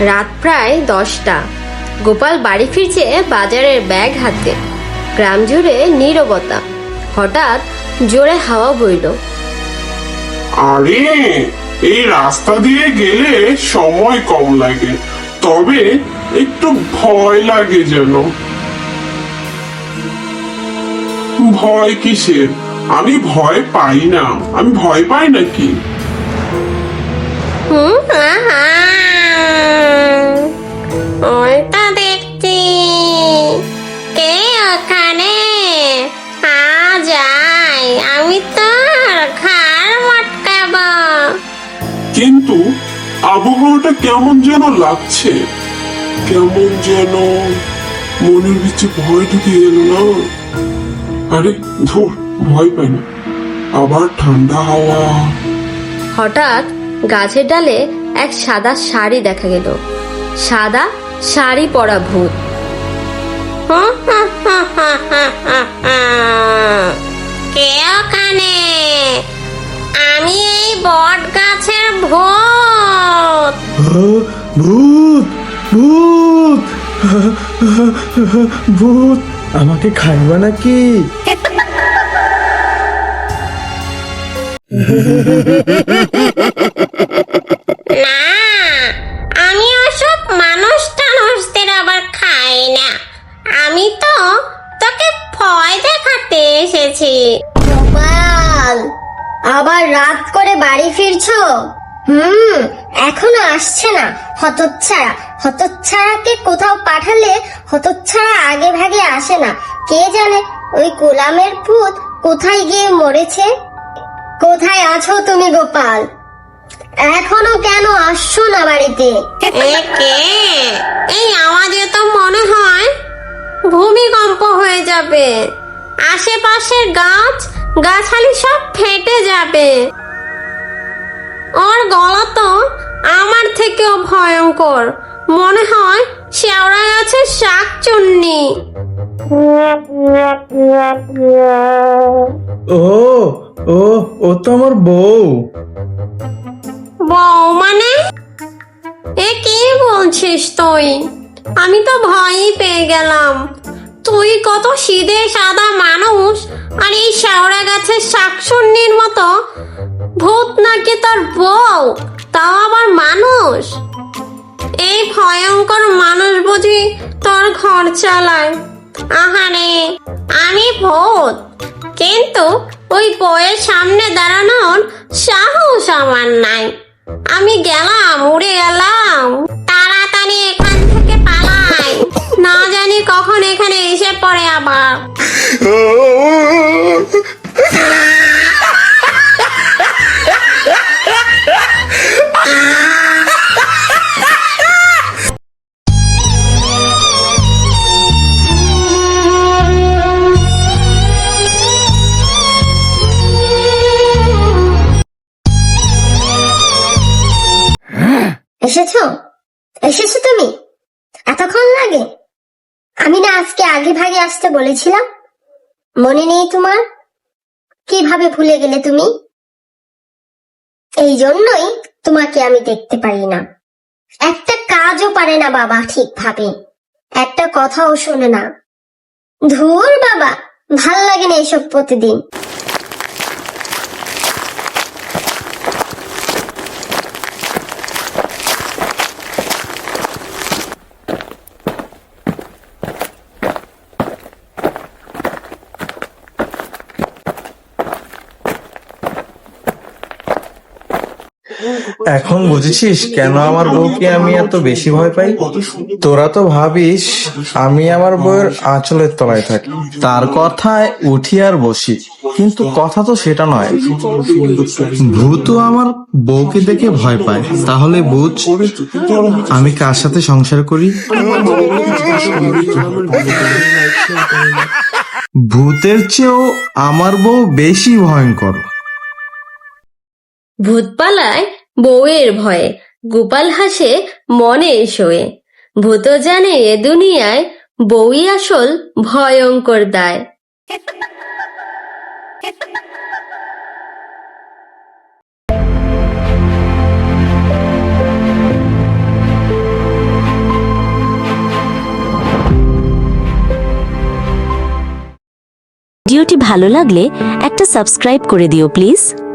রাত প্রায় দশটা। গোপাল বাড়ি ফিরছে বাজারের ব্যাগ হাতে। গ্রাম জুড়ে নীরবতা। হঠাৎ জোরে হাওয়া বইল। আরে এই রাস্তা দিয়ে গেলে সময় কম লাগে তবে একটু ভয় লাগে যেন। ভয় কিসের? আমি ভয় পাই না। আমি ভয় পাই নাকি? হুম তোর ঘাড় মটকাবো। কিন্তু আবহাওয়াটা কেমন যেন লাগছে। কেমন যেন মনের ভিতরে ভয় ঢুকে গেল না। আরে ধুর ভয় পাই না। আবার ঠান্ডা হাওয়া। হঠাৎ গাছের ডালে এক সাদা শাড়ি দেখা গেল। সাদা শাড়ি পরা ভূত। ভূত ভূত ভূত। ভূত আমাকে খাইবা নাকি? না আমি ওসব মানুষ টানুষদের আবার খাই না। আমি তো তোকে ভয় দেখাতে এসেছি। গোপাল আবার রাত করে বাড়ি ফিরছো? হুম, এখনও আসছে না। হতচ্ছাড়া। হতচ্ছাড়াকে কোথাও পাঠালে হতচ্ছাড়া আগে ভাগে আসে না। কে জানে ওই গোলামের ভূত কোথায় গিয়ে মরেছে? কোথায় আছো তুমি, গোপাল? এখনও কেন আসছো না বাড়িতে? কে? এই আওয়াজে তো মনে হয় ভূমিকম্প হয়ে যাবে। আশেপাশের গাছ, গাছালি সব ফেটে যাবে। ওর গলা তো আমার থেকেও ভয়ঙ্কর। মনে হয় শেওড়া গাছের শাক চুন্নি ও ও ও তো আমার বউ। বউ মানে? এ কি বলছিস তুই? আমি তো ভয়ই পেয়ে গেলাম। তুই কত সিধে সাদা মানুষ আর এই শেওড়া গাছের শাকসুন্নির মতো ভূত নাকি তোর বউ? তাও আবার মানুষ? এই ভয়ঙ্কর মানুষ বুঝি তোর ঘর চালায়। আহারে, আমি ভূত। কিন্তু ওই বইয়ের সামনে দাঁড়ানোর সাহস আমার নাই। আমি গেলাম, উড়ে গেলাম। তাড়াতাড়ি এখান থেকে পালাই। না জানি কখন এখানে এসে পড়ে আবার। এসেছ এসেছ তুমি? এতক্ষণ লাগে? আমি না আজকে আগে ভাগে আসতে বলেছিলাম। মনে নেই তোমার? কীভাবে ভুলে গেলে তুমি? এই জন্যই তোমাকে আমি দেখতে পারি না। একটা কাজও পারে না বাবা ঠিকভাবে। একটা কথাও শোনে না। ধুর বাবা, ভালো লাগে না এসব প্রতিদিন। এখন বুঝেছিস কেন আমার বউকে আমি এত বেশি ভয় পাই? তোরা তো ভাবিস আমি আমার বউয়ের আঁচলের তলায় থাকি। তার কথায় উঠি আর বসি, কিন্তু কথা তো সেটা নয়। ভূতও আমার বউকে দেখে ভয় পায়। তাহলে বুঝ, আমি কার সাথে সংসার করি? ভূতের চেয়েও আমার বউ বেশি ভয়ঙ্কর। ভূত পালায় বউয়ের ভয়ে। গোপাল হাসে মনে শোয়ে। ভূত জানে এ দুনিয়ায় বউই আসল ভয়ঙ্কর দায়। ভিডিওটি ভালো লাগলে একটা সাবস্ক্রাইব করে দিও, প্লিজ।